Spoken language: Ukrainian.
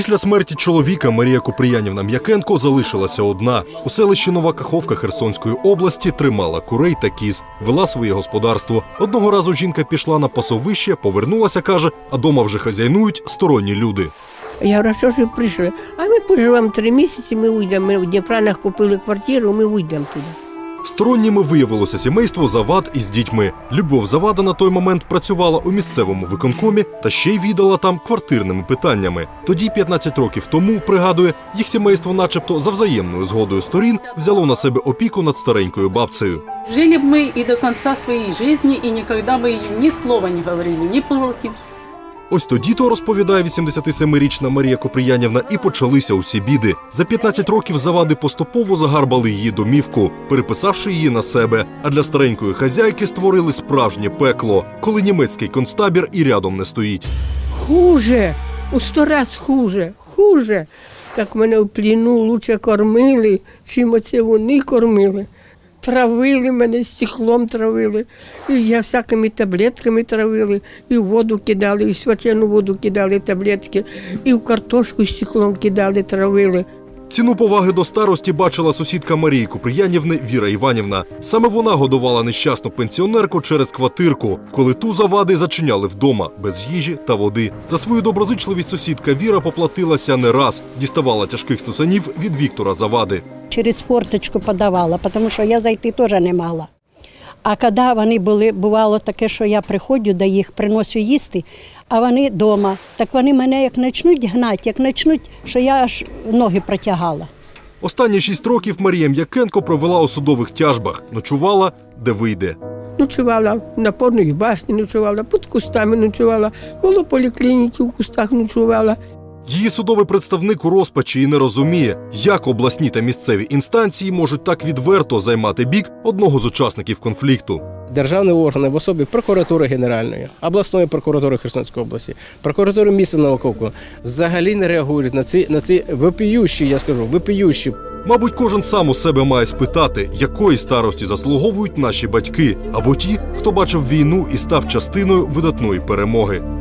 Після смерті чоловіка Марія Куприянівна М'якенко залишилася одна. У селищі Нова Каховка Херсонської області тримала курей та кіз, вела своє господарство. Одного разу жінка пішла на пасовище, повернулася, каже, а дома вже хазяйнують сторонні люди. Я говорю, що ж ви прийшли? А ми поживемо три місяці, ми уйдемо. Ми в Дніпранах купили квартиру, ми уйдемо туди. Сторонніми виявилося сімейство Завад із дітьми. Любов Завада на той момент працювала у місцевому виконкомі та ще й віддала там квартирними питаннями. Тоді, 15 років тому, пригадує, їх сімейство, начебто, за взаємною згодою сторін, взяло на себе опіку над старенькою бабцею. Жили бы мы и до конца своей жизни, и никогда бы ни слова не говорили, ни против. Ось тоді то розповідає 87-річна Марія Коприянівна, і почалися усі біди. За 15 років завади поступово загарбали її домівку, переписавши її на себе. А для старенької хазяйки створили справжнє пекло, коли німецький концтабір і рядом не стоїть. Хуже, у сто раз хуже, хуже. Так мене в пліну лучше кормили, чим оце вони кормили. Травили мене, стеклом травили, і я всякими таблетками травили, і в воду кидали, і в свячену воду кидали таблетки, і в картошку стеклом кидали, травили. Ціну поваги до старості бачила сусідка Марії Куприянівни Віра Іванівна. Саме вона годувала нещасну пенсіонерку через квартирку, коли ту завади зачиняли вдома без їжі та води. За свою доброзичливість сусідка Віра поплатилася не раз, діставала тяжких стусанів від Віктора Завади. Через форточку подавала, тому що я зайти теж не мала. А коли вони були, бувало таке, що я приходжу до їх, приношу їсти, а вони вдома. Так вони мене як почнуть гнати, як почнуть, що я аж ноги протягала. Останні шість років Марія М'якенко провела у судових тяжбах, ночувала, де вийде. Ночувала на порної башні, ночувала, під кустами ночувала, коло поліклініки в кустах ночувала. Її судовий представник у розпачі і не розуміє, як обласні та місцеві інстанції можуть так відверто займати бік одного з учасників конфлікту. державні органи в особі прокуратури Генеральної, обласної прокуратури Херсонської області, прокуратури міста Новоковку взагалі не реагують на ці на ці випіющі, я скажу, випіющі Мабуть, кожен сам у себе має спитати, якої старості заслуговують наші батьки, або ті, хто бачив війну і став частиною видатної перемоги.